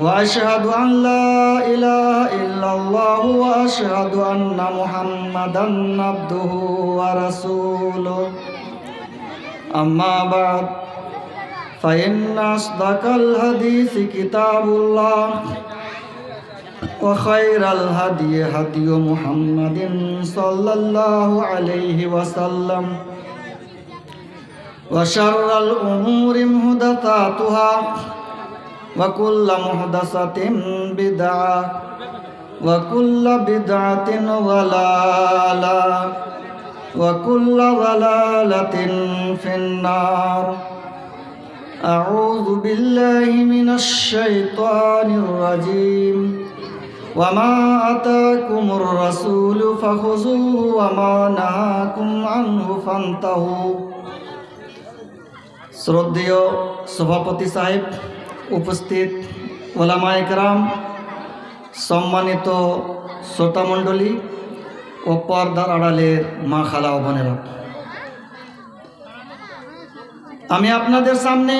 واشهد ان لا اله الا الله واشهد ان محمدا عبده ورسوله اما بعد فان اصدق الحديث كتاب الله وخير الهدي هدي محمد صلى الله عليه وسلم وشر الأمور محدثاتها وكل محدثة بدعة وكل بدعة ضلالة وكل ضلالة في النار أعوذ بالله من الشيطان الرجيم وما أتاكم الرسول فخذوه وما نهاكم عنه فانتهوا শ্রদ্ধেয় সভাপতি সাহেব উপস্থিত ওলামা একরাম, সম্মানিত শ্রোতামণ্ডলী ও পর্দার আড়ালের মা খালা ও বোনেরা। আমি আপনাদের সামনে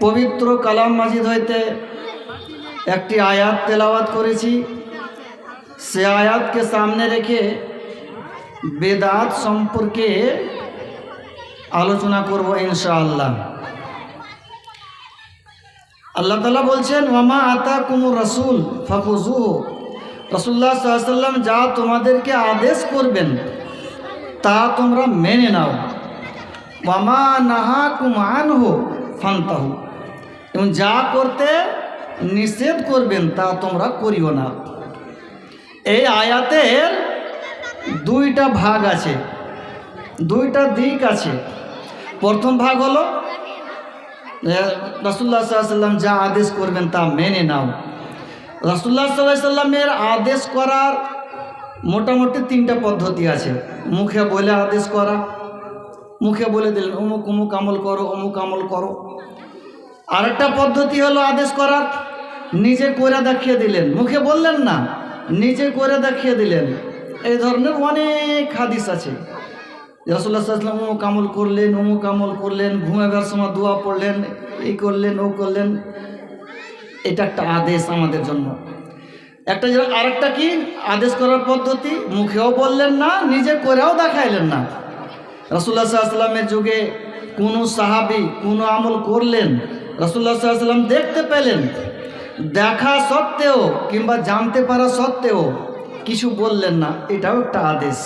পবিত্র কালাম মাজিদ হইতে একটি আয়াত তেলাওয়াত করেছি। সে আয়াতকে সামনে রেখে বেদাত সম্পর্কে আলোচনা করব ইনশাআল্লাহ। আল্লাহ তালা বলছেন, ওয়ামা আতা কুমুর রসুল ফাকুজু রসুল্লাহ সাল্লাম যা তোমাদেরকে আদেশ করবেন, তা তোমরা মেনে নাও। ওয়ামা নাহা কুমান হো ফান্তাহু। এবং যা করতে নিষেধ করবেন, তা তোমরা করিও না। এই আয়াতের দুইটা ভাগ আছে, দুইটা দিক আছে। প্রথম ভাগ হলো রাসুল্লাহ সাল্লাম যা আদেশ করবেন তা মেনে নাও। রাসুল্লাহ সাল্লাহ সাল্লামের আদেশ করার মোটামুটি তিনটা পদ্ধতি আছে। মুখে বলে আদেশ করা, মুখে বলে দিলেন, অমুক অমুক আমল করো, অমুক আমল করো। আরেকটা পদ্ধতি হলো আদেশ করার, নিজে করে দেখিয়ে দিলেন। মুখে বললেন না, নিজে করে দেখিয়ে দিলেন। এই ধরনের অনেক হাদিস আছে। রসুল্লাহ সাল্লাম অমুক আমল করলেন অমুক আমল করলেন ঘুমাবার সময় দোয়া পড়লেন, এই করলেন, ও করলেন। এটা একটা আদেশ আমাদের জন্য। একটা আরেকটা কি? আদেশ করার পদ্ধতি, মুখেও বললেন না, নিজে করেও দেখাইলেন না। রসুল্লাহ সাল্লামের যুগে কোনো সাহাবি কোনো আমল করলেন রসুল্লাহ সাল্লাম দেখতে পেলেন। দেখা সত্ত্বেও কিংবা জানতে পারা সত্ত্বেও কিছু বললেন না, এটাও একটা আদেশ।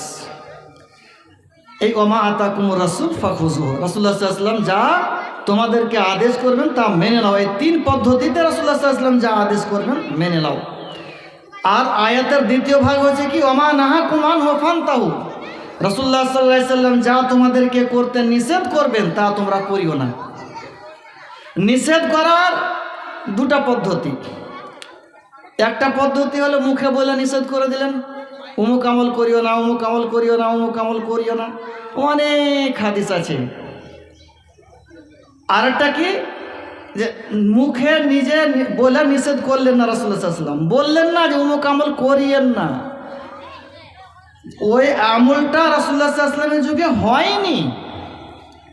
এই অমা আতা কুমুর রাসুল ফাখুজু রসুল্লাহ সাল্লাম যা তোমাদেরকে আদেশ করবেন তা মেনে নাও। এই তিন পদ্ধতিতে রসুল্লাহ সাল্লাম যা আদেশ করবেন মেনে নাও। আর আয়াতের দ্বিতীয় ভাগ হচ্ছে কি অমা নাহা কুমান হোফান তাহু রসুল্লাহ সাল্লাহ সাল্লাম যা তোমাদেরকে করতে নিষেধ করবেন, তা তোমরা করিও না। নিষেধ করার দুটা পদ্ধতি। একটা পদ্ধতি হলো মুখে বলে নিষেধ করে দিলেন অমুক আমল করিও না অমুক আমল করিও না অমুক আমল করিও না। অনেক হাদিস আছে। আরেকটা কি? যে মুখে নিজে বলে নিষেধ করলেন না রসুল্লাহাম বললেন না যে অমুক আমল করিয়েন না। ওই আমলটা রসুল্লাহামের যুগে হয়নি।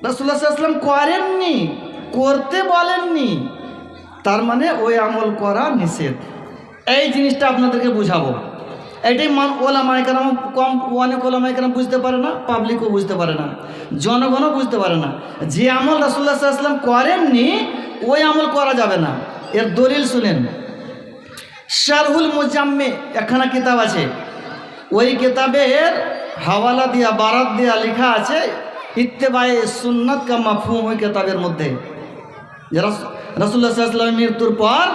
রসুল্লাহাম করেননি, করতে বলেননি। তার মানে ওই আমল করা নিষেধ। এই জিনিসটা আপনাদেরকে বুঝাবো। এটাই মান ওলামাইকারাম কম অনেক ওলামাইকারাম বুঝতে পারে না পাবলিকও বুঝতে পারে না, জনগণও বুঝতে পারে না। যে আমল রাসুল্লাহ সাল্লাম করেননি, ওই আমল করা যাবে না। এর দলিল শুনেন। শারহুল মুজাম্মে, একখানা কিতাব আছে। ওই কিতাবের হাওয়ালা দিয়া, বারাত দিয়া লেখা আছে, ইত্তেবায়ে সুন্নত কা মাফহুম ওই কিতাবের মধ্যে। রসুল্লাহ সাল্লামের মৃত্যুর পর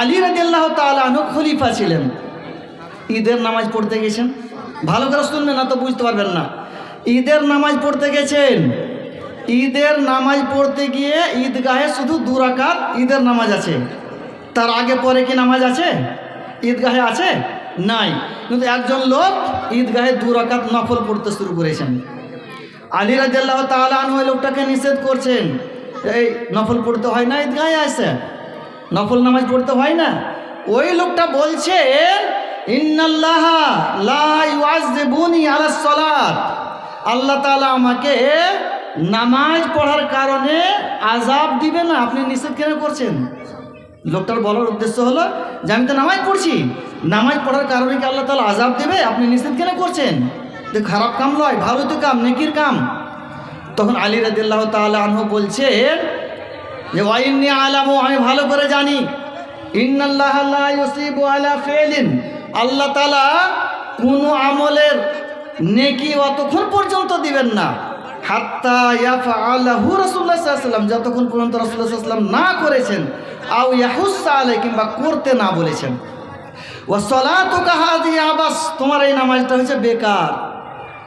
আলী রাজিয়াল্লাহ তালু খলিফা ছিলেন। ঈদের নামাজ পড়তে গেছেন? ভালো করে শুনবেন না তো বুঝতে পারবেন না। ঈদের নামাজ পড়তে গেছেন? ঈদের নামাজ পড়তে গিয়ে ঈদগাহে শুধু দু রাকাত ঈদের নামাজ আছে। তার আগে পরে কি নামাজ আছে? ঈদগাহে আছে? নাই। কিন্তু একজন লোক ঈদগাহে দু রাকাত নফল পড়তে শুরু করেছেন। আলী রাজিয়াল্লাহ তালান ওই লোকটাকে নিষেধ করছেন। এই নফল পড়তে হয় না ঈদগাহে আসে? নফল নামাজ পড়তে হয় না? ওই লোকটা বলছেন আল্লাহ আমাকে নামাজ পড়ার কারণে আজাব দিবে না, আপনি নিষেধ কেন করছেন? লোকটার বলার উদ্দেশ্য হলো যে আমি তো নামাজ পড়ছি। নামাজ পড়ার কারণে কি আল্লাহ তালা আজাব দেবে? আপনি নিষেধ কেন করছেন? তো খারাপ কাম নয়, ভালো তো কাম, নেকির কাম। তখন আলী রাদিল্লাহ তাআলা আনহু বলছে যে, ওয়াইন্নি আলামু, আমি ভালো করে জানি। ইন্নাল্লাহ আলা ফিলিন আল্লাহ তাআলা কোনো আমলের নেকি অতক্ষণ পর্যন্ত দিবেন না। হাত্তা রাসূলুল্লাহ সাল্লাল্লাহু আলাইহি যতক্ষণ পর্যন্ত সাল্লাল্লাহু না করেছেন, আও ইয়াহুসা আলাই কিংবা করতে না বলেছেন। ওয়া সালাতুকা হাযিহি আবাস, তোমার এই নামাজটা হচ্ছে বেকার।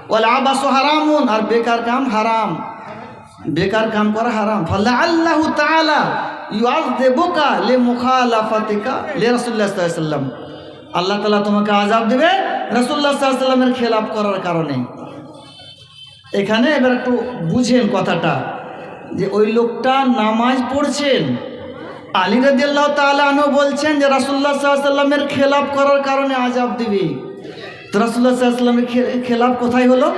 ওয়াল আবাসু হারামুন, আর বেকার কাম হারাম। বেকার কাম করা হারাম। ফাল্লা আল্লাহ তাআলা ইউআযিবুকা লি মুখালাফাতিকা লি রাসূলুল্লাহ সাল্লাল্লাহু আলাইহি ওয়াসাল্লাম। আল্লাহ তাআলা তোমাকে আযাব দেবে আলাইহি ওয়াসাল্লামের খেলাফ করার কারণে। এখানে এবার একটু বুঝেন কথাটা, যে ওই লোকটা নামাজ পড়ছেন। আলী রাদিয়াল্লাহ তাআলাহু বলছেন যে আলাইহি ওয়াসাল্লামের খেলাফ করার কারণে আযাব দিবে। তো রাসূলুল্লাহ সাল্লাল্লাহু আলাইহি ওয়াসাল্লামের খে- খেলাফ কোথায় হলো?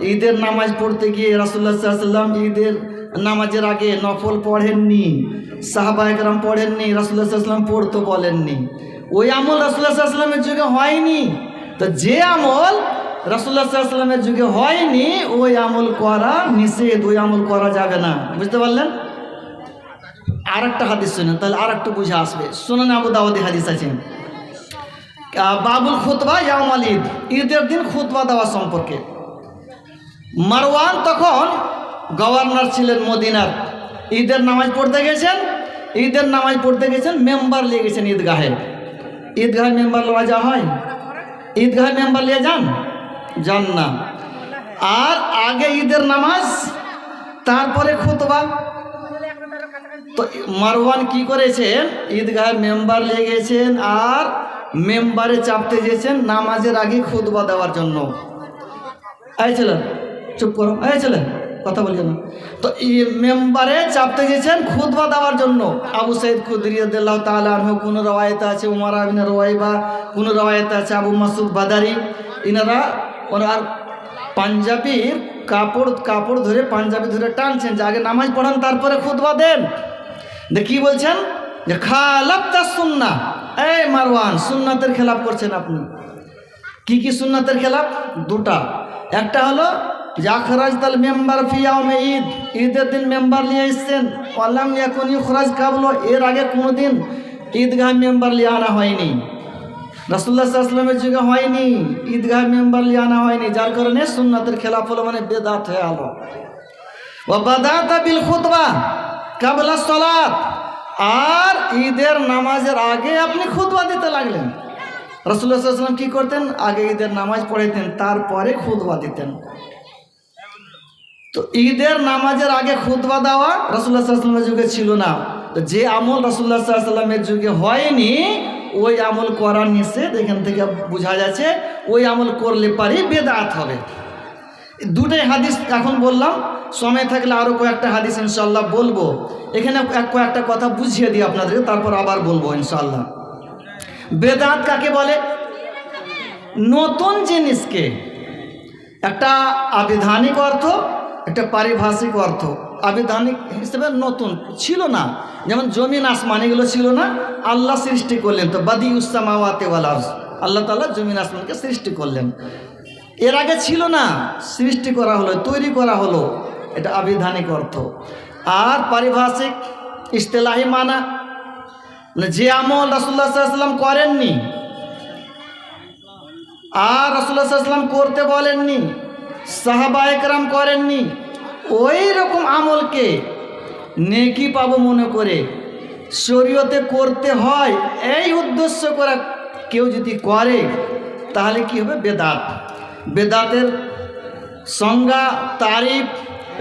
ঈদের নামাজ পড়তে গিয়ে আলাইহি ওয়াসাল্লাম ঈদের নামাজের আগে নফল পড়েননি সাহাবা পড়েননি আলাইহি ওয়াসাল্লাম পড়তে বলেননি। ওই আমল আলাইহি যুগে হয়নি। তো যে আমল আলাইহি যুগে হয়নি, ওই আমল করা নিষেধ, ওই আমল করা যাবে না। বুঝতে পারলেন? আর একটা হাদিস শুনেন, তাহলে আর একটু বুঝে আসবে। শুনুন আবু দাওয়াদি হাদিস আছেন বাবুল খুতবা ইয়ামাল ঈদ, ঈদের দিন খুতবা দেওয়া সম্পর্কে। মারওয়ান তখন গভর্নর ছিলেন মদিনার। ঈদের নামাজ পড়তে গেছেন, ঈদের নামাজ পড়তে গেছেন, মেম্বার নিয়ে গেছেন ঈদগাহে। ঈদগাহে মেম্বার লওয়া যা হয়? ঈদগাহে মেম্বার নিয়ে যান? যান না। আর আগে ঈদের নামাজ, তারপরে খুতবা। তো মারওয়ান কি করেছেন? ঈদগাহ মেম্বার নিয়ে গেছেন আর মেম্বারে চাপতে গেছেন নামাজের আগে খুতবা দেওয়ার জন্য। এই ছেলে, চুপ করো। এই ছেলে। কথা বলছে না। তো মেম্বারে চাপতে গেছেন খুতবা দেওয়ার জন্য। আবু খুদরিয়াল্লাহ তাআলা আনহু, কোন রওয়ায়েতে আছে? উমার আবিন রওয়াইবা কোনো রওয়ায়েতে আছে? আবু মাসুদ বাদারি, ইনারা ওনার পাঞ্জাবির কাপড় কাপড় ধরে পাঞ্জাবি ধরে টানছেন যে আগে নামাজ পড়ান, তারপরে খুতবা দেন। যে কি বলছেন? যে খালাপ তার সুন্না। এই মারওয়ান, সুন্নাতের খেলাপ করছেন আপনি। কি কি সুন্নাতের খেলাপ? দুটা। একটা হলো জাখরাজ তাল মেম্বার ফিয়ামে ঈদ। ঈদের দিন মেম্বার নিয়ে এসছেন। আল্লাম এখন খরাজ কাবলো। এর আগে কোনো দিন ঈদগাহ মেম্বার নিয়ে আনা হয়নি। রাসুল্লাহ আসলামের যুগে হয়নি। ঈদগাহ মেম্বার নিয়ে আনা হয়নি। যার কারণে সুন্নাতের খেলাপ হলো মানে বেদাত হয়ে আলো। ও বাদাতা বিল খুতবা কাবলা সলাত। আর ঈদের নামাজের আগে আপনি খুতবা দিতে লাগলেন। রসুল্লাহ সাল্লাম কী করতেন? আগে ঈদের নামাজ পড়াইতেন, তারপরে খুতবা দিতেন। তো ঈদের নামাজের আগে খুতবা দেওয়া রসুল্লাহ সাল্লামের যুগে ছিল না। যে আমল রসুল্লাহ সাল্লামের যুগে হয়নি, ওই আমল করার নিষেধ এখান থেকে বোঝা যাচ্ছে, ওই আমল করলে পারি বেদাত হবে। দুটাই হাদিস এখন বললাম, সময় থাকলে আরও কয়েকটা হাদিস ইনশাল্লাহ বলব। এখানে এক কয়েকটা কথা বুঝিয়ে দিই আপনাদেরকে, তারপর আবার বলব ইনশাল্লাহ বেদাত কাকে বলে? নতুন জিনিসকে। একটা আবিধানিক অর্থ একটা পারিভাষিক অর্থ। আবিধানিক হিসেবে নতুন, ছিল না। যেমন জমিন আসমান, এগুলো ছিল না। আল্লাহ সৃষ্টি করলেন তো, বাদি উসামাওয়াতে ওয়ালার আল্লাহ তাআলা জমিন আসমানকে সৃষ্টি করলেন। এর আগে ছিল না, সৃষ্টি করা হলো, তৈরি করা হলো। এটা আবিধানিক অর্থ। আর পারিভাষিক ইস্তেলাহি মানা মানে যে আমল রাসুল্লাহ সাল্লাম করেননি, আর রাসুল্লাহ সাল্লাম করতে বলেননি সাহাবা একরাম করেননি। ওই রকম আমলকে নেকি পাবো মনে করে শরীয়তে করতে হয়, এই উদ্দেশ্য করা কেউ যদি করে, তাহলে কি হবে? বেদাত। বেদাতের সংজ্ঞা, তারিফ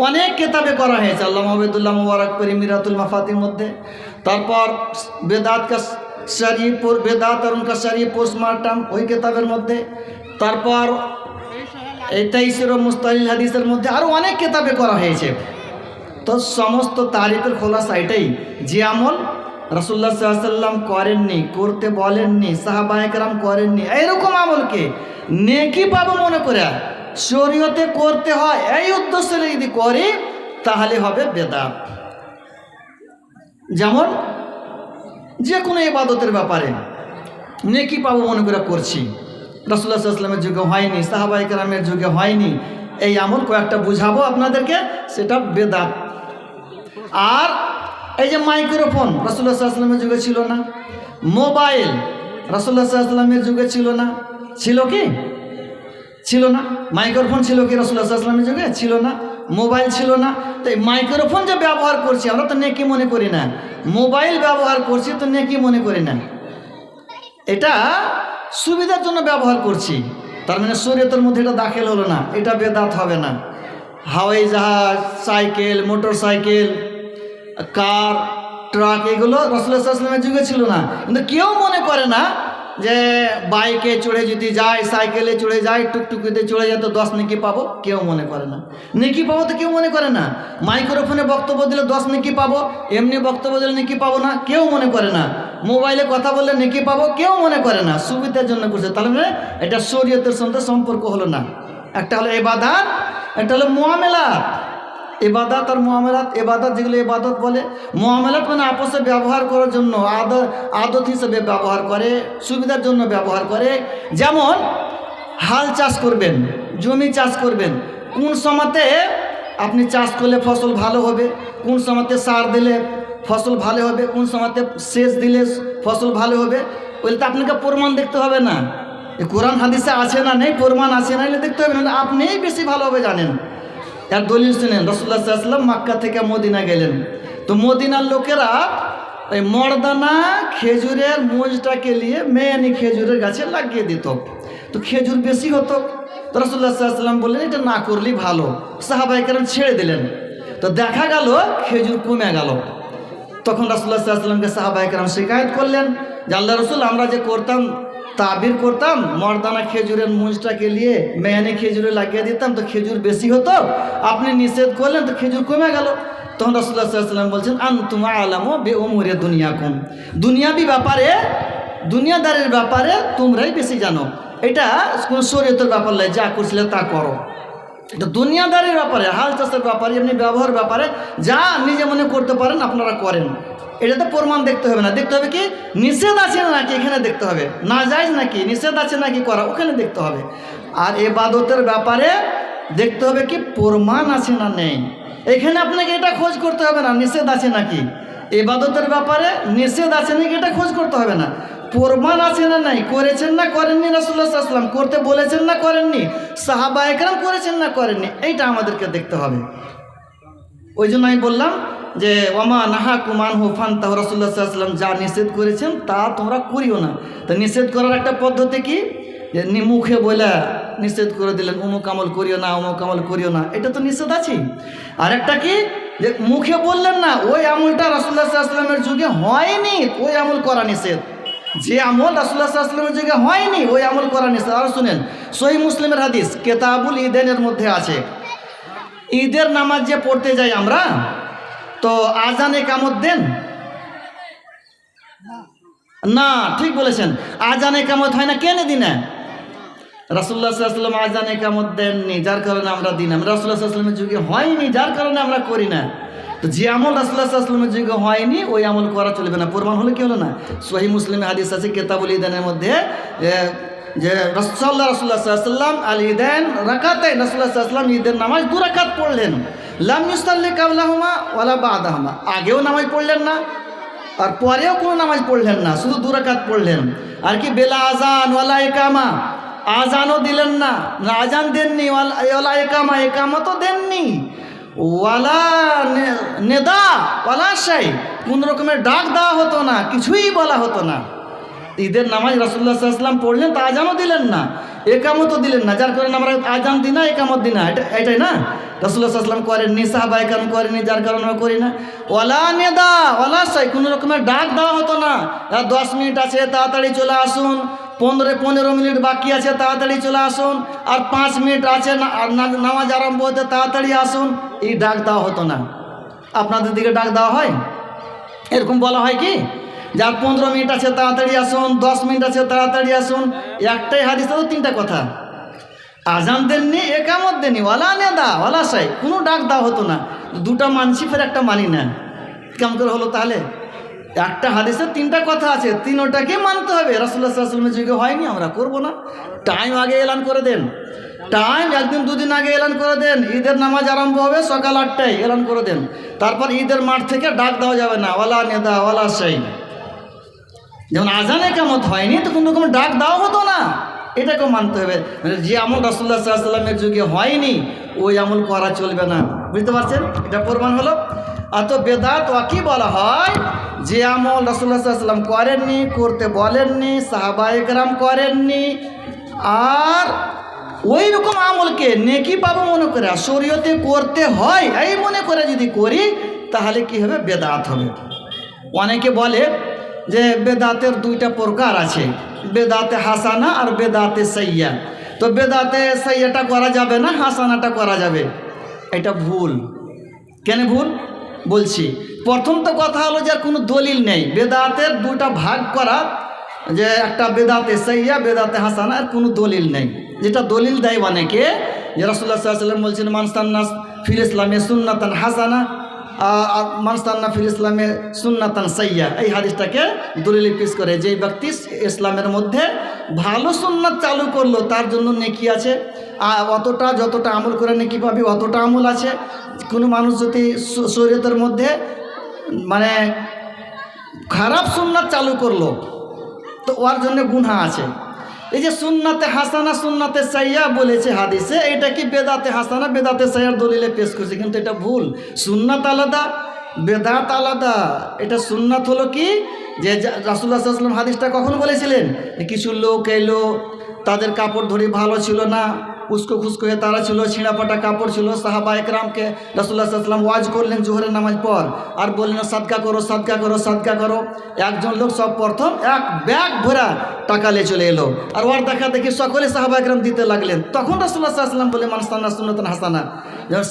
অনেক কেতাবে করা হয়েছে। আল্লাহ মুবারক পরি মিরাতুল মাফাতির মধ্যে। তারপর বেদাত কা শরীফপুর বেদাত আর উনকা শরীফ, পোস্টমার্টাম ওই কেতাবের মধ্যে। তারপর এই তেইশের মুস্তাহিল হাদিসের মধ্যে আরও অনেক কেতাবে করা হয়েছে। তো সমস্ত তারিখের খোলাসা এটাই। যে আমল রসুল্লাহ সাল্লাম করেননি, করতে বলেননি সাহাবাহিকরাম করেননি, এইরকম আমলকে নেকি পাবো মনে করে? শরীয়তে করতে হয়, এই উদ্দেশ্যে যদি করি, তাহলে হবে বেদাত। যেমন যে কোনো ইবাদতের ব্যাপারে নেকি পাবো মনে করে করছি। রসুল্লাহ সাল্লামের যুগে হয়নি সাহাবাই কালামের যুগে হয়নি। এই আমল কয়েকটা বুঝাবো আপনাদেরকে, সেটা বেদাত। আর এই যে মাইক্রোফোন রসুল্লাহ সাল্লামের যুগে ছিল না। মোবাইল রসুল্লাহ সাল্লামের যুগে ছিল না। ছিল কি? ছিল না। মাইক্রোফোন ছিল কি রসুল্লাহ সাল্লামের যুগে? ছিল না। মোবাইল ছিল না। তো এই মাইক্রোফোন যে ব্যবহার করছি, আমরা তো নেকি মনে করি না। মোবাইল ব্যবহার করছি, তো নেকি মনে করি না। এটা সুবিধার জন্য ব্যবহার করছি। তার মানে শরীয়তের মধ্যে এটা দাখিল হলো না, এটা বেদাত হবে না। হাওয়াই জাহাজ, cycle motor cycle car, truck, এগুলো রসুল্লাহামের যুগে ছিল না। কিন্তু কেউ মনে করে না যে বাইকে চড়ে যদি যায়, সাইকেলে চড়ে যায়, টুকটুকিতে চড়ে যায়, তো দশ নেকি পাবো? কেউ মনে করে না। নেকি পাবো তো কেউ মনে করে না। মাইক্রোফোনে বক্তব্য দিলে দশ নেকি পাবো, এমনি বক্তব্য দিলে নেকি পাবো না, কেউ মনে করে না। মোবাইলে কথা বললে নেকি পাবো, কেউ মনে করে না। সুবিধার জন্য করছে। তাহলে মানে এটা শরীয়তের সঙ্গে সম্পর্ক হলো না। একটা হলো এবাদাত, একটা হলো মোয়ামেলাত এবাদাত আর মোয়ামেলাত এবাদাত যেগুলো এবাদত বলে মোয়ামেলাত মানে আপসে ব্যবহার করার জন্য, আদ, আদত হিসেবে ব্যবহার করে, সুবিধার জন্য ব্যবহার করে। যেমন, হাল চাষ করবেন, জমি চাষ করবেন, কোন সময়তে আপনি চাষ করলে ফসল ভালো হবে, কোন সময়তে সার দিলে ফসল ভালো হবে, কোন সময়তে সেচ দিলে ফসল ভালো হবে ওইটা তো আপনাকে প্রমাণ দেখতে হবে না। কোরআন হাদিসে আছে না নেই, প্রমাণ আছে না দেখতে হবে না, আপনিই বেশি ভালোভাবে জানেন। এর দলিল শুনেন রসুল্লাহ সাল্লাম মাক্কা থেকে মদিনা গেলেন। তো মদিনার লোকেরা ওই মর্দানা খেজুরের মোজটাকে নিয়ে মেয়ানি খেজুরের গাছে লাগিয়ে দিত। তো খেজুর বেশি হতো। তো রসুল্লাহ সাল্লাম বললেন, এটা না করলেই ভালো। সাহাবাই ছেড়ে দিলেন। তো দেখা গেল খেজুর কমে গেল। তখন রাসুল্লাহ সাল্লামকে সাহাবাই শিকায়ত করলেন যে আল্লাহ রসুল, আমরা যে করতাম তাবির করতাম, মর্দানা খেজুরের মুজটাকে নিয়ে মেয়ানি খেজুরে লাগিয়ে দিতাম, তো খেজুর বেশি হতো। আপনি নিষেধ করলেন, তো খেজুর কমে গেল। তখন রসুল্লাহ সাল্লাম বলছেন আন তোমা আলামো বে ওমরে দুনিয়া কম দুনিয়াবি ব্যাপারে, দুনিয়াদারের ব্যাপারে তোমরাই বেশি জানো। এটা কোনো শরীয়তের ব্যাপার নয়, যা করছিলে তা করো। এটা দুনিয়াদারির ব্যাপারে, হাল চাষের ব্যাপারে, এমনি ব্যবহার ব্যাপারে, যা নিজে মনে করতে পারেন আপনারা করেন। এটা তো প্রমাণ দেখতে হবে না। দেখতে হবে কি? নিষেধ আছে নাকি? এখানে দেখতে হবে। না যায় নাকি? নিষেধ আছে নাকি? করা, ওখানে দেখতে হবে। আর এবাদতের ব্যাপারে দেখতে হবে কি? প্রমাণ আছে না নেই। এখানে আপনাকে এটা খোঁজ করতে হবে না, নিষেধ আছে নাকি? এবাদতের ব্যাপারে নিষেধ আছে নাকি? এটা খোঁজ করতে হবে না। প্রমাণ আছে না নাই? করেছেন না করেননি রাসুল্লাহ আসলাম করতে বলেছেন না করেননি? সাহাবা একরাম করেছেন না করেননি? এইটা আমাদেরকে দেখতে হবে। ওই জন্য আমি বললাম যে ওমা নাহা কুমান হু ফান তাহ রসুল্লাহ সাল্লাম যা নিষেধ করেছেন, তা তোমরা করিও না। তো নিষেধ করার একটা পদ্ধতি কি? যে মুখে বলে নিষেধ করে দিলেন, অমুক আমল করিও না, অমুক আমল করিও না। এটা তো নিষেধ আছে আর একটা কি? যে, মুখে বললেন না, ওই আমলটা রসুল্লাহ সাল্লামের যুগে হয়নি, ওই আমল করা নিষেধ। যে আমল রাসুল্লাহ সাল্লামের যুগে হয়নি, ওই আমল করা নিষেধ আর শুনেন সহি মুসলিমের হাদিস, কেতাবুল ইদেনের মধ্যে আছে। ঈদের নামাজ যে পড়তে যাই আমরা, তো আজানে কামত দেন? না, ঠিক বলেছেন। আজানে কামত হয় না, কেন দিনে? রাসুল্লাহ সাল্লাম আজানে কামত দেননি, যার কারণে আমরা দিন। আমরা রাসুল্লাহ সাল্লামের যুগে হয়নি, যার কারণে আমরা করি না। তো যে আমল রাসুল্লাহ সাল্লামের যুগে হয়নি, ওই আমল করা চলবে না। প্রমাণ হলে কি হলো না? সহি মুসলিম হাদিস আছে, কেতাবুল ইদানের মধ্যে যে রসল্লা রসুল্লাহ সাল্লাম আল ইদেন রাকাতে রসুল্লাহ সাল্লাম ঈদের নামাজ দু রাকাত পড়লেন। লাম ইউসাল্লি কাবলাহমা ওয়ালা বাদাহমা। আগেও নামাজ পড়লেন না, আর পরেও কোনো নামাজ পড়লেন না, শুধু দু রাকাত পড়লেন। আর কি বেলা আজান ওয়ালা একামা আজানও দিলেন না আজান দেননি, ওয়ালা একামা একামা তো দেননি। ওয়ালা নেদা, ওয়ালা শাই। কোন রকমের ডাক দেওয়া হতো না, কিছুই বলা হতো না। ঈদের নামাজ রাসুল্লাহ সাল্লাম পড়লেন, তা আজানও দিলেন না। একামতও দিলেন না। যার কারণে আমরা আজান দিই না একামত দিই না এটা, এটাই না? রসুল্লাহ আসলাম করেননি সাহাবাই কারণ করেনি যার কারণে আমরা করি না। ওলা নেদা ওলা সাই কোনো রকমের ডাক দেওয়া হতো না। দশ মিনিট আছে, তাড়াতাড়ি চলে আসুন। পনেরো পনেরো মিনিট বাকি আছে, তাড়াতাড়ি চলে আসুন। আর পাঁচ মিনিট আছে, না- না- নামাজ আরম্ভ হতে, তাড়াতাড়ি আসুন। এই ডাক দেওয়া হতো না। আপনাদের দিকে ডাক দেওয়া হয়? এরকম বলা হয় কি? যার পনেরো মিনিট আছে, তাড়াতাড়ি আসুন। দশ মিনিট আছে, তাড়াতাড়ি আসুন। একটাই হাদিস তো তিনটা কথা। আজান দেননি, একামত দেননি। ওয়ালা নেদা, ওয়ালা সাই। কোনো ডাক দেওয়া হতো না। দুটা মানছি ফের একটা মানি না। কেমন করে হলো তাহলে? একটা হাদিসে তিনটা কথা আছে তিনোটাকে মানতে হবে। রাসুল্লাহ যুগে হয়নি, আমরা করব না। টাইম আগে এলান করে দেন। টাইম একদিন দুদিন আগে এলান করে দেন। ঈদের নামাজ আরম্ভ হবে সকাল আটটায়, এলান করে দেন। তারপর ঈদের মাঠ থেকে ডাক দেওয়া যাবে না, ওয়ালা নেদা, ওয়ালা সাই যেমন আজানে কেমত হয়নি, তো কোনো রকম ডাক দেওয়া হতো না। এটাকেও মানতে হবে। মানে যে আমল রাসুল্লাহ সাল্লামের যুগে হয়নি, ওই আমল করা চলবে না। বুঝতে পারছেন? এটা প্রমাণ হলো। আর তো বেদাত কি বলা হয় যে আমল রাসুল্লাহ সাল্লাম করেননি, করতে বলেননি সাহাবায়করাম করেননি, আর ওই রকম আমলকে নেকি পাবো মনে করে শরীয়তে করতে হয় এই মনে করে যদি করি, তাহলে কি হবে? বেদাত হবে। অনেকে বলে যে বেদাতের দুইটা প্রকার আছে, বেদাতে হাসানা আর বেদাতে সাইয়া তো বেদাতে সাইয়াটা করা যাবে না, হাসানাটা করা যাবে। এটা ভুল। কেন ভুল? বলছি। প্রথম তো কথা হলো যে আর কোনো দলিল নেই। বেদাতের দুটা ভাগ করা, যে একটা বেদাতে সাইয়া, বেদাতে হাসানা, আর কোনো দলিল নেই। যেটা দলিল দেয় অনেকে, যে রসুল্লাহ সাল্লাম বলছেন মানস্তান্নাস ফির ইসলামে সুন্নাতান হাসানা মানস্তান্না ফিল ইসলামে সুন্নাতান সাইয়া। এই হাদিসটাকে দলিল পিস করে যে ব্যক্তি ইসলামের মধ্যে ভালো সুন্নাত চালু করল, তার জন্য নেকি আছে। অতটা যতটা আমল করে নেকি পাবি, অতটা আমল আছে। কোনো মানুষ যদি শরীয়তের মধ্যে মানে খারাপ সুন্নাত চালু করল, তো ওর জন্য গুনহা আছে। এই যে সুন্নাতে হাসানা, সুন্নাতে সাইয়া বলেছে হাদিসে, এটা কি বেদাতে হাসানা, বেদাতে সাইয়ার দলিলে পেশ করছে, কিন্তু এটা ভুল। সুন্নাত আলাদা, বেদাত আলাদা। এটা সুন্নাত হলো কি? যে রাসুল্লাহ সাল্লাম হাদিসটা কখন বলেছিলেন? কিছু লোক এলো, তাদের কাপড় ধরি ভালো ছিল না উস্কো খুস্কো হয়ে তারা ছিল ছিঁড়া ছিঁড়াপাটা কাপড় ছিল, সাহাবা একরামকে রসুল্লাহ সাল্লাম ওয়াজ করলেন জোহরের নামাজ পর। আর বললেন, সাদকা করো সাদকা করো সাদকা করো। একজন লোক সব প্রথম এক ব্যাগ ভরা টাকা নিয়ে চলে এলো। আর ওর দেখা দেখি সকলে সাহাবা একরাম দিতে লাগলেন। তখন রাসুল্লাহ সাল্লাম বলে মানস্তানা সুন্নতন হাসানা।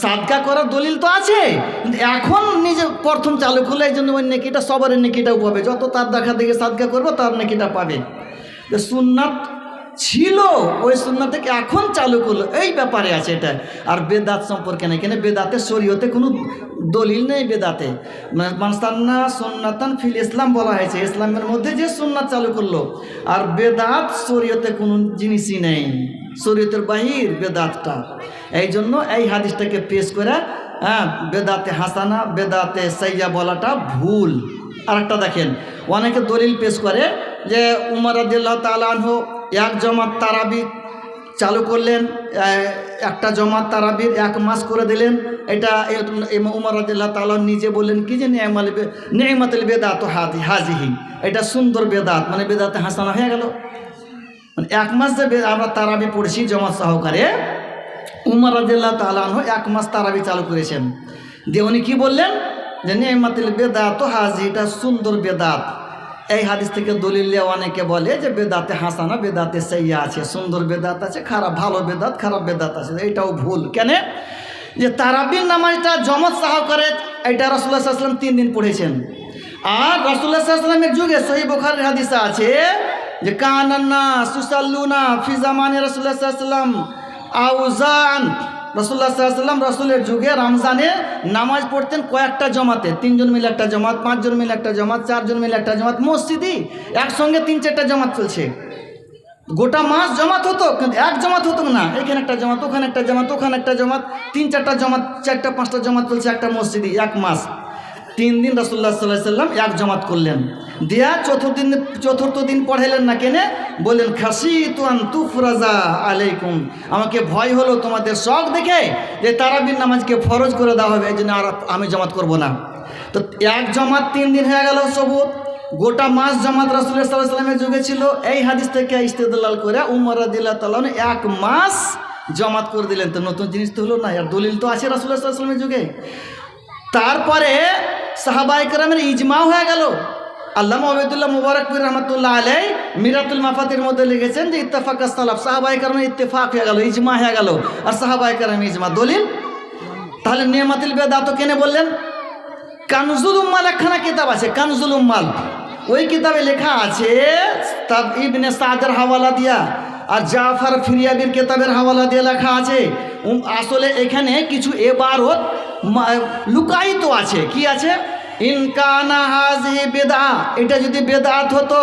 সাদকা করার দলিল তো আছে, কিন্তু এখন নিজে প্রথম চালু করলে এই জন্য ওই নেকিটা সবারই নেকিটাও পাবে। যত তার দেখা দেখে সাদকা করব, তার নেকিটা পাবে। তো সুন্নাত ছিল, ওই সুন্নাতকে এখন চালু করল? এই ব্যাপারে আছে এটা। আর বেদাত সম্পর্কে নেই। কেন বেদাতে শরীয়তে কোনো দলিল নেই বেদাতে। মানে মানস্তান্না সুন্নাতান ফিল ইসলাম বলা হয়েছে। ইসলামের মধ্যে যে সুন্নাত চালু করল, আর বেদাত শরীয়তে কোনো জিনিসই নেই। শরীয়তের বাহির বেদাতটা। এই জন্য এই হাদিসটাকে পেশ করে হ্যাঁ বেদাতে হাসানা, বেদাতে সাইয়া বলাটা ভুল। আর একটা দেখেন, অনেকে দলিল পেশ করে যে উমর আদিল্লাহ তালাহ এক জমাত তারাবি চালু করলেন একটা জমাত তারাবির এক মাস করে দিলেন। এটা উমর আদিল্লাহ তালা নিজে বললেন, কি যে নেমাল নেমাতুল বেদাত হাজি হাজিহি? এটা সুন্দর বেদাত মানে বেদাতে হাসানা হয়ে গেল। মানে এক মাস যে আমরা তারাবি পড়ছি জমাত সহকারে, উমর রাজিল্লাহ তালাহ এক মাস তারাবি চালু করেছেন। দিয়ে উনি কী বললেন? যে নেমাতিল বেদাত হাজি, এটা সুন্দর বেদাত। এই হাদিস থেকে দলিল অনেকে বলে যে বেদাতে হাসানা বেদাতে সাইয়া আছে, সুন্দর বেদাত আছে, খারাপ, ভালো বেদাত, খারাপ বেদাত আছে, এইটাও ভুল। কেন? যে তারাবির নামাজটা জমত সাহকারে এইটা রসুল্লাহ সাল্লাম তিন দিন পড়েছেন। আর রসুল্লাহ সাল্লামের যুগে সহি বোখারের হাদিসা আছে যে কানান্না সুসাল্লুনা ফিজামানি রসুল্লাহ সাল্লাম আউজান রসুল্লাহ সাল্লাম রসুলের যুগে রমজানে নামাজ পড়তেন কয়েকটা জমাতে, তিনজন মিলে একটা জমাত, পাঁচজন মিলে একটা জমাত, চারজন মিলে একটা জমাত, মসজিদই একসঙ্গে তিন চারটা জমাত চলছে। গোটা মাস জমাত হতো, কিন্তু এক জমাত হতো না। এখানে একটা জমাত, ওখানে একটা জমাত, ওখানে একটা জমাত, তিন চারটা জমাত, চারটা, পাঁচটা জমাত চলছে একটা মসজিদে এক মাস। তিন দিন রসুল্লাহ সাল্লাহ সাল্লাম এক জমাত করলেন। দিয়া চতুর্থ দিন চতুর্থ দিন পড়াইলেন না কেনে? বললেন খাসি তুয়ান তুফরাজা আলাইকুম। আমাকে ভয় হলো তোমাদের শখ দেখে যে তারাবির নামাজকে ফরজ করে দেওয়া হবে এই জন্য আর আমি জমাত করব না। তো এক জমাত তিন দিন হয়ে গেল সবুত। গোটা মাস জামাত রাসুল্লাহ সাল্লাহ সাল্লামের যুগে ছিল। এই হাদিস থেকে ইস্তেদলাল করে উমর রাদিল্লাহ তাল্লাহ এক মাস জমাত করে দিলেন। তো নতুন জিনিস তো হলো না আর দলিল তো আছে রাসুল্লাহ সাল্লাহ সাল্লামের যুগে। তারপরে সাহাবাই কেরামের ইজমাও হয়ে গেল। আল্লাহ আবেদুল্লাহ মুবারকপুর রহমতুল্লাহ আলাই মিরাতুল মাফাতির মধ্যে লিখেছেন যে, ইত্তেফাক সালাফ। সাহাবাই কেরামের ইত্তেফাক হয়ে গেল, ইজমা হয়ে গেল। আর সাহাবাই কেরাম ইজমা দলিল। তাহলে নিয়ামাতিল তো কেনে বললেন? কানজুল উম্মাল একখানা কিতাব আছে, কানজুল উম্মাল। ওই কিতাবে লেখা আছে, তাব ইবনে সাদের হাওয়ালা দিয়া আর জাফর ফিরিয়াবির কেতাবের হাওয়ালা দিয়ে লেখা আছে আসলে এখানে কিছু এবারত লুকায়িত আছে। কি আছে? ইনকানা হাজি বেদা, এটা যদি বেদাত হতো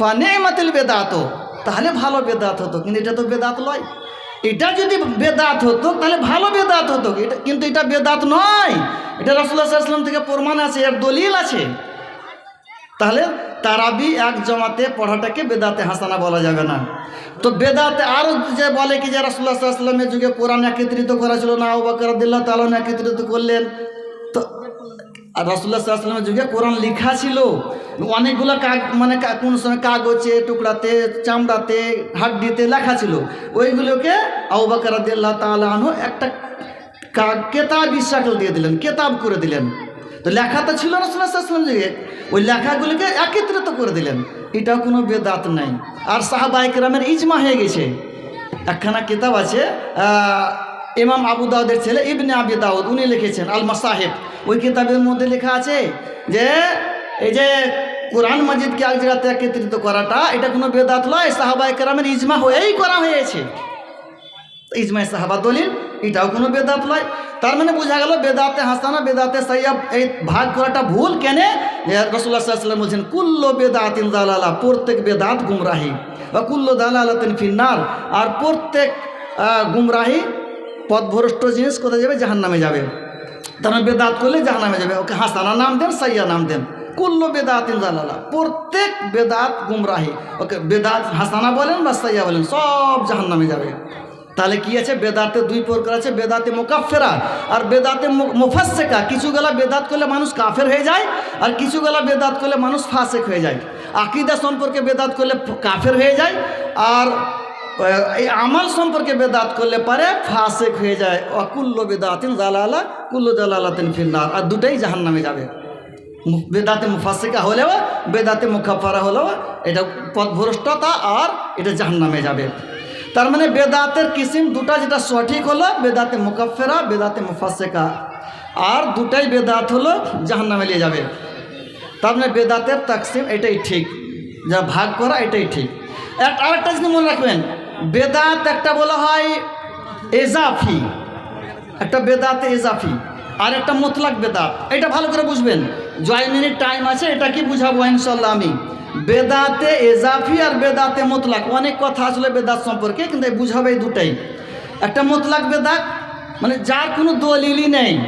ফানেমাতিল বেদাত তাহলে ভালো বেদাত হতো, কিন্তু এটা তো বেদাত নয় এটা যদি বেদাত হতো, তাহলে ভালো বেদাত হতো, এটা, কিন্তু এটা বেদাত নয়। এটা রসুল্লাহ সাল্লাম থেকে প্রমাণ আছে, এর দলিল আছে। তাহলে তারাবি এক জমাতে পড়াটাকে বেদাতে হাসানা বলা যাবে না। তো বেদাতে আরও যে বলে কি যে রসুল্লাহ সাল্লামের যুগে কোরআন একত্রিত করা ছিল না আবাকরদুল্লাহ তালন একত্রিত করলেন। তো আর রসুল্লাহ সাল্লামের যুগে কোরআন লেখা ছিল। অনেকগুলো কাগ মানে কোন সময় কাগজে, টুকরাতে, চামড়াতে, হাড্ডিতে লেখা ছিল। ওইগুলোকে আবাকরদুল্লাহ তালাহ একটা কেতাব ইশাকল দিয়ে দিলেন, কেতাব করে দিলেন। তো লেখা তো ছিল রসুল্লাহাম যে, ওই লেখাগুলোকে একত্রিত করে দিলেন। এটাও কোনো বেদাত নাই। আর সাহাবাইকরামের ইজমা হয়ে গেছে। একখানা কিতাব আছে ইমাম আবু দাউদের ছেলে ইবনে আবি দাউদ, উনি লিখেছেন আল মাসাহেব ওই কিতাবের মধ্যে লেখা আছে যে, এই যে কোরআন মজিদকে এক একত্রিত করাটা, এটা কোনো বেদাত নয় সাহাবাইকরামের ইজমা হয়েই করা হয়েছে। ইজমাই সাহাবা দলিল, এটাও কোনো বেদাত নয়। তার মানে বোঝা গেল বেদাতে হাসানা, বেদাতে সাইয়াব, এই ভাগ করাটা ভুল। কেনে? রসুল্লাহ সাল্লাম বলছেন, কুল্ল বেদাতিন দালালা, প্রত্যেক বেদাত গুমরাহি। বা কুল্ল দালালাতিন ফিন্নার। আর প্রত্যেক গুমরাহি পথভ্রষ্ট জিনিস কোথায় যাবে? জাহান নামে যাবে। তার মানে বেদাত করলে জাহান নামে যাবে। ওকে হাসানা নাম দেন, সাইয়া নাম দেন। কুল্ল বেদাতিন দালালা, প্রত্যেক বেদাত গুমরাহি। ওকে বেদাত হাসানা বলেন বা সাইয়া বলেন, সব জাহান নামে যাবে। তাহলে কি আছে? বেদাতে দুই প্রকার আছে, বেদাতে মোকাফেরা আর বেদাতে মুফাসেকা কিছু গেলা বেদাত করলে মানুষ কাফের হয়ে যায় আর কিছু গেলা বেদাত করলে মানুষ ফাসেক হয়ে যায়। আকিদা সম্পর্কে বেদাত করলে কাফের হয়ে যায় আর এই আমাল সম্পর্কে বেদাত করলে পারে ফাসেক হয়ে যায়। অকুল্ল বেদাতিন জালালা, কুল্ল জালালাতিন ফিন্নার। আর দুটাই জাহান নামে যাবে বেদাতে মুফাসিকা হলেও, বেদাতে মুখাফারা হলেও, এটা পথভ্রষ্টতা আর এটা জাহান নামে যাবে। তার মানে বেদাতের কিসিম দুটা যেটা সঠিক হলো, বেদাতে মুকাফেরা বেদাতে মুফাসেকা আর দুটাই বেদাত হলো জাহান নামে নিয়ে যাবে। তার মানে বেদাতের তাকসিম এটাই ঠিক। যা ভাগ করা এটাই ঠিক। এক আরেকটা জিনিস মনে রাখবেন, বেদাত একটা বলা হয় এজাফি। একটা বেদাতে এজাফি। আর একটা মোতলাক বেদাত। এটা ভালো করে বুঝবেন। জয় মিনিট টাইম আছে, এটা কি বুঝাবো ইনশাল্লাহ আমি? বেদাতে এজাফি আর বেদাতে মোতলাক। অনেক কথা আসলে বেদাত সম্পর্কে, কিন্তু বুঝাবে এই দুটাই। একটা মোতলাক বেদাত মানে যার কোনো দলিলই নেই।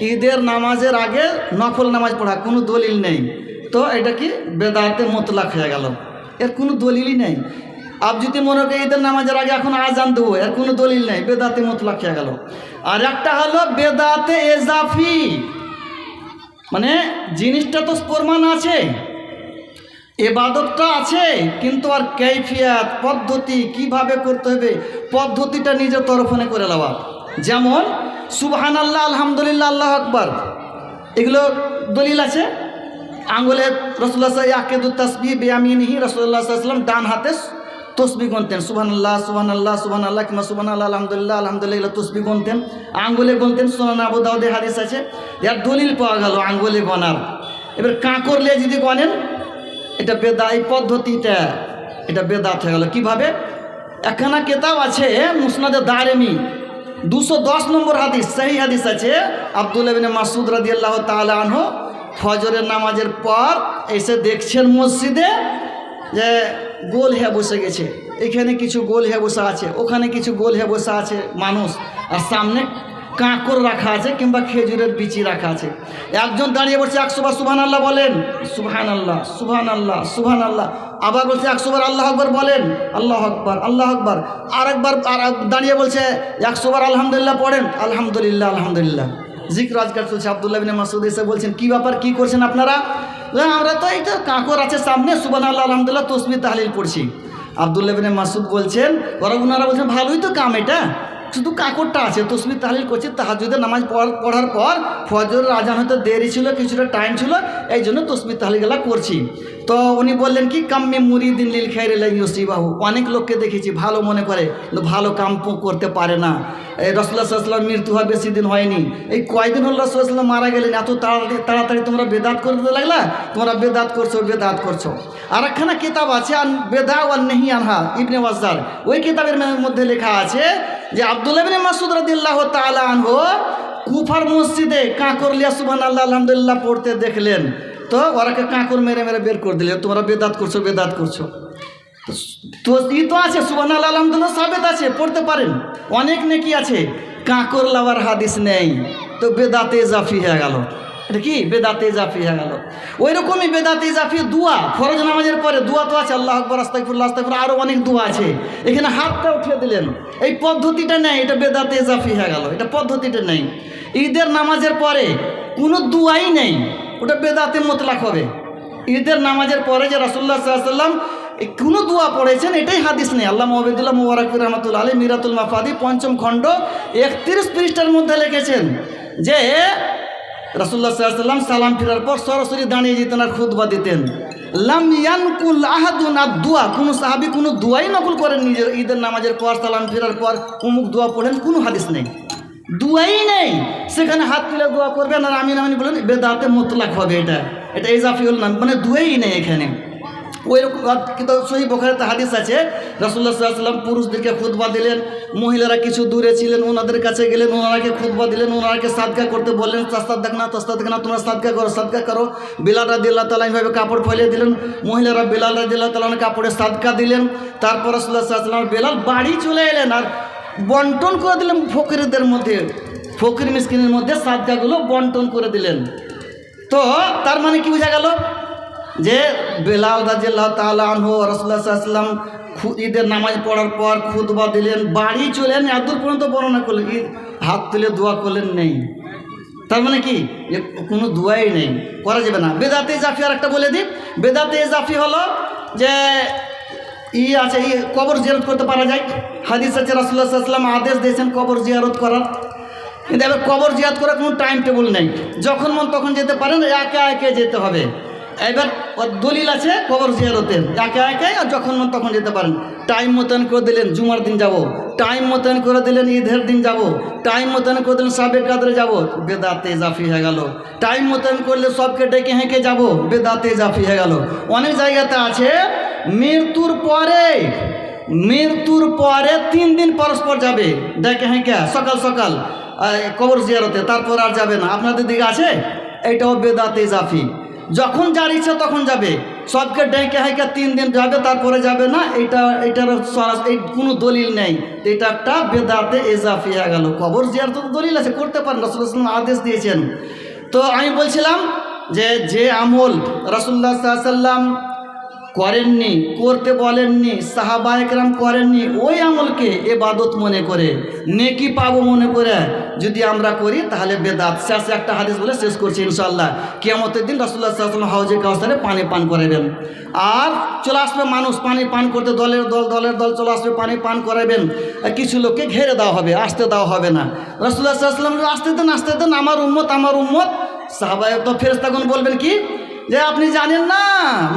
ঈদের নামাজের আগে নফল নামাজ পড়া, কোনো দলিল নেই। তো এটা কি? বেদাতে মোতলাক হয়ে গেল। এর কোনো দলিলই নেই। আপ যদি মনে করি ঈদের নামাজের আগে এখন আজান দেবো, এর কোনো দলিল নেই। বেদাতে মতলাক হয়ে গেল। আর একটা হলো বেদাতে এজাফি। মানে জিনিসটা তো প্রমাণ আছে। এবাদতটা আছে, কিন্তু আর কৈফিয়াত পদ্ধতি কীভাবে করতে হবে, পদ্ধতিটা নিজের তরফনে করে নেওয়া। যেমন সুবহান আল্লাহ আলহামদুলিল্লাহ, আল্লাহ আকবর। এগুলো দলিল আছে? আঙ্গুলে রসুল্লাহ ইয়াকেদু তসবি বেয়ামিনহি রসুল্লাহ সাল্লাম ডান হাতে তসবি গুনতেন। সুবহান আল্লাহ সুবহান আল্লাহ সুবহান আল্লাহ কিংবা সুবহান আল্লাহ আলহামদুলিল্লাহ আলহামদুলিল্লাহ তসবি গুনতেন। আঙ্গুলে গুনতেন, সোনান আবু দাউদে হাদিস আছে। এর দলিল পাওয়া গেল আঙ্গুলে গনার। এবার কাঁকর যদি গনেন এটা বেদা এই পদ্ধতিটা এটা বেদাত হয়ে গেল। কীভাবে? একখানা কেতাব আছে, মুসনাদে দারেমি। দুশো দশ নম্বর হাদিস সেই হাদিস আছে। আব্দুল আবিন মাসুদ রাদি আল্লাহ তালা আনহ ফজরের নামাজের পর এসে দেখছেন মসজিদে যে গোল হয়ে বসে গেছে। এখানে কিছু গোল হয়ে বসে আছে, ওখানে কিছু গোল হয়ে বসে আছে মানুষ। আর সামনে কাঁকর রাখা আছে কিংবা খেজুরের বিচি রাখা আছে। একজন দাঁড়িয়ে বলছে একশো বার সুবহান আল্লাহ বলেন। সুবহান আল্লাহ সুবহান আল্লাহ সুবহান আল্লাহ আবার বলছে একশো বার আল্লাহ আকবর বলেন। আল্লাহ আকবর আল্লাহ আকবর। আর একবার দাঁড়িয়ে বলছে একশো বার আলহামদুলিল্লাহ পড়েন। আলহামদুলিল্লাহ আলহামদুলিল্লাহ। জিক্র আজকাল চলছে। আবদুল্লাহ মাসুদ এসে বলছেন, কী ব্যাপার, কী করছেন আপনারা? আমরা তো এই তো কাঁকর আছে সামনে সুবান আল্লাহ আলহামদুলিল্লাহ তসমি তাহলিল পড়ছি। আবদুল্লাহ বিন মাসুদ বলছেন ওরা ওনারা বলছেন, ভালোই তো কাম এটা। শুধু কাকড়টা আছে তসমি তাহলিল করছে তাহাজুদের নামাজ পড়- পড়ার পর ফজর আজান হয়তো দেরি ছিল, কিছুটা টাইম ছিল, এই জন্য তসমি তাহলিলগুলা করছি। তো উনি বললেন কি, কাম্মে মুরিদিন লিল খাইরে ইউসিবাহু। অনেক লোককে দেখেছি ভালো মনে করে ভালো কাম করতে পারে না। এই রসুল্লাহ সাল্লাম মৃত্যু হয় বেশি দিন হয়নি। এই কয়দিন হল রসুল্লাহ মারা গেলেন? এত তাড়াতাড়ি তাড়াতাড়ি তোমরা বেদাত করতে লাগলা? তোমরা বেদাত করছ বেদাত করছ। আর একখানা কিতাব আছে, আন, বেদা ওয়ান, নেহি আনহা, ইবনে ওয়াজার ওই কিতাবের মধ্যে লেখা আছে যে আব্দুল্লাহ বিন মাসুদ রাদিয়াল্লাহু তাআলা আনহু কুফার মসজিদে কাঁকর লিয়া সুবহানাল্লাহ, আলহামদুলিল্লাহ পড়তে দেখলেন। তো ওরাকে কাঁকর মেরে মেরে বের করে দিলে, তোমরা বেদাত করছ বেদাত করছ। তো ই তো আছে সুবান আলহামদুলিল্লাহ সাবেত আছে, পড়তে পারেন। অনেক নেকি আছে, কাঁকর লাভার হাদিস নেই। তো বেদাতে জাফি হয়ে গেল। এটা কি? বেদাতে জাফি হয়ে গেল। ওই রকমই বেদাতে জাফি দুয়া। ফরজ নামাজের পরে দুয়া তো আছে, আল্লাহ আকবর আস্তাকফুল্লাহ আস্তাকফুর আরও অনেক দুয়া আছে। এখানে হাতটা উঠিয়ে দিলেন। এই পদ্ধতিটা নেই, এটা বেদাতে জাফি হয়ে গেল। এটা পদ্ধতিটা নেই। ঈদের নামাজের পরে কোনো দুয়াই নেই। ওটা বেদাতে মোতলাক হবে। ঈদের নামাজের পরে যে রাসুল্লাহ সাল্লাম কোনো দোয়া পড়েছেন, এটাই হাদিস নেই। আল্লাহ মহবিদুল্লাহ মুবারকপুর রহমতুল্লা আলী মিরাতুল মাফাদি পঞ্চম খণ্ড একত্রিশ পৃষ্ঠার মধ্যে লিখেছেন যে রাসুল্লাহ সাল্লাম সালাম ফিরার পর সরাসরি দাঁড়িয়ে যেতেন আর খুদবা দিতেন। লাম ইয়ানকুল আহাদুন আর দোয়া কোনো সাহাবি কোনো দোয়াই নকল করেন নিজের ঈদের নামাজের পর সালাম ফেরার পর অমুক দোয়া পড়েন, কোনো হাদিস নেই। দুয়াই নেই, সেখানে হাত তুলে দোয়া করবেন আর আমিন আমিন বলেন, বেদাতে মোতলাক হবে এটা এটা ইজাফিউল নাম মানে দোয়াই নেই এখানে। ওই রকম কিন্তু সহি বোখারিতে হাদিস আছে রসুল্লাহ সাল্লাম পুরুষদেরকে খুদবা দিলেন, মহিলারা কিছু দূরে ছিলেন, ওনাদের কাছে গেলেন, ওনারাকে খুদবা দিলেন, ওনারাকে সাদকা করতে বললেন তাস্তাদ দেখ না তাস্তাদ দেখ না, তোমরা সাদকা করো সাদকা করো। বিলাল রাদিল্লাহ তালা এইভাবে কাপড় ফেলে দিলেন, মহিলারা বিলাল রাদিল্লাহ তালা কাপড়ে সাদকা দিলেন, তারপর রসুল্লাহ সাল্লাম বেলাল বাড়ি চলে এলেন আর বন্টন করে দিলেন ফকিরদের মধ্যে, ফকির মিসকিনের মধ্যে সাদকাগুলো বন্টন করে দিলেন। তো তার মানে কি বোঝা গেল? যে বেলাল রাজিয়াল্লাহ তাআলা আনহু রসুল্লাহ সাল্লাম ঈদের নামাজ পড়ার পর খুদবা দিলেন, বাড়ি চলেন এতদূর পর্যন্ত বর্ণনা করলেন, ঈদ, হাত তুলে দোয়া করলেন নেই। তার মানে কি? কোনো দোয়াই নেই, করা যাবে না। বেদাতে জাফি আর একটা বলে দিই। বেদাতে জাফি হলো যে ই আছে, ই কবর জিয়ারত করতে পারা যায়। হাদিস আছে রাসুল্লাহ সাল্লাম আদেশ দিয়েছেন কবর জিয়ারত করার। কিন্তু এবার কবর জিয়ারত করার কোনো টাইম টেবিল নেই। যখন মন তখন যেতে পারেন, একে একে যেতে হবে। এবার দলিল আছে কবর জিয়ারতের একে একে আর যখন মন তখন যেতে পারেন। টাইম মতন করে দিলেন, জুমার দিন যাব। টাইম মতন করে দিলেন, ঈদের দিন যাব। টাইম মতন করে দিলেন, সাবেক কাদরে যাব। বেদাতে জাফি হয়ে গেল। টাইম মতন করলে সবকে ডেকে হেঁকে যাব। বেদাতে জাফি হয়ে গেল। অনেক জায়গাতে আছে, মৃত্যুর পরে মৃত্যুর পরে তিন দিন পরস্পর যাবে। দেখে হেঁকে, সকাল সকাল কবর জিয়ারতে। তারপর আর যাবে না। আপনাদের দিকে আছে? এটাও বেদাতে জাফি যখন যার ইচ্ছা তখন যাবে। সবকে ডেকে হাইকা তিন দিন যাবে, তারপরে যাবে না, এটা, এটার এই কোনো দলিল নেই। এটা একটা বেদাতে এজাফ হয়ে গেল। কবর জিয়ার তো দলিল আছে, করতে পারেন রসুল্লাহ আদেশ দিয়েছেন। তো আমি বলছিলাম যে যে আমল রসুল্লাহ সাল্লাম করেননি, করতে বলেননি সাহাবা একরাম করেননি, ওই আমলকে এবাদত মনে করে, নেকি পাবো মনে করে। যদি আমরা করি, তাহলে বেদাত। শেষে একটা হাদিস বলে শেষ করছি ইনশাল্লাহ কিয়ামতের দিন রাসুল্লাহ সাল্লাম হাউজে কাউসারে পানি পান করাবেন। আর চলে আসবে মানুষ পানি পান করতে, দলের দল দলের দল চলে আসবে, পানি পান করাবেন। কিছু লোককে ঘেরে দেওয়া হবে, আসতে দেওয়া হবে না। রাসুল্লাহ সাল্লাম আসতে দেন আসতে দেন, আমার উম্মত আমার উম্মত। সাহাবায় তো ফেরেস্তাগুন বলবেন কি? যে আপনি জানেন না,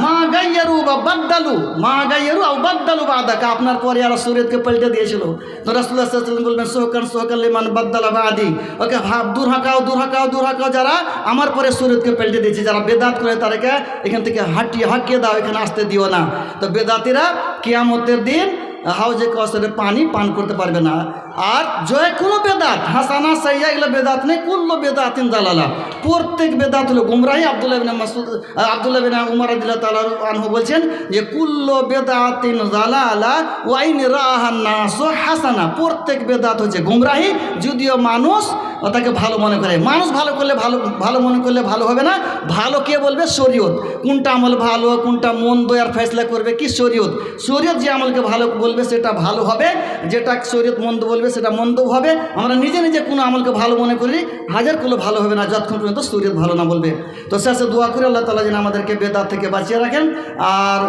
মা গাইয়ারু বা বাদ্দালু মা গাইয়ারু আও বাদ্দালু বাদাকা আপনার পরে আর শরীরকে পাল্টে দিয়েছিল। তো রাসুল্লাহ বলবেন সোহকান সোহকান বাদ্দালা বা আদি ওকে, ভাব, দূর হাঁকাও দূর হাঁকাও দূর হাঁকাও যারা আমার পরে শরীরকে পাল্টে দিয়েছে, যারা বেদাত করে তাদেরকে এখান থেকে হাঁটিয়ে, হাঁকিয়ে দাও, এখানে আসতে দিও না। তো বেদাতিরা কিয়ামতের দিন হাউজে কসরে পানি পান করতে পারবে না। আর জয় কোনো বেদাত, হাসানা সাইয়া এগুলো বেদাত নেই, কুল্লো বেদাতিন দালালা। প্রত্যেক বেদাত হলো গুমরাহি। আবদুল্লাহ বিন মাসুদ আবদুল্লাহ বিন উমর আদিল্লাহ তালা আনহু বলছেন যে, কুল্লো বেদাতিন দালালা ওয়াইন নাস হাসানা। প্রত্যেক বেদাত হচ্ছে গুমরাহি, যদিও মানুষ তাকে ভালো মনে করে। মানুষ ভালো করলে ভালো ভালো মনে করলে ভালো হবে না। ভালো কে বলবে? শরীয়ত। কোনটা আমল ভালো, কোনটা মন্দ আর ফেসলা করবে কি শরীয়ত? শরীয়ত যে আমলকে ভালো বলবে সেটা ভালো হবে, যেটা শরীয়ত মন্দ বলবে সেটা মন্দ হবে। আমরা নিজে নিজে কোনো আমলকে ভালো মনে করি হাজার কোনো ভালো হবে না, যতক্ষণ পর্যন্ত শরীয়ত ভালো না বলবে। তো শেষে দোয়া করে আল্লাহ তালা যেন আমাদেরকে বেদার থেকে বাঁচিয়ে রাখেন, আর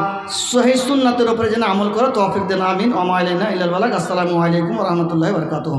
সহি সুন্নাতের ওপরে যেন আমল করে তৌফিক দেন, আমিন। ওমাইলিনা ইলাল বালাক আসসালামু আলাইকুম রহমতুল্লাহ বরকাতুহ।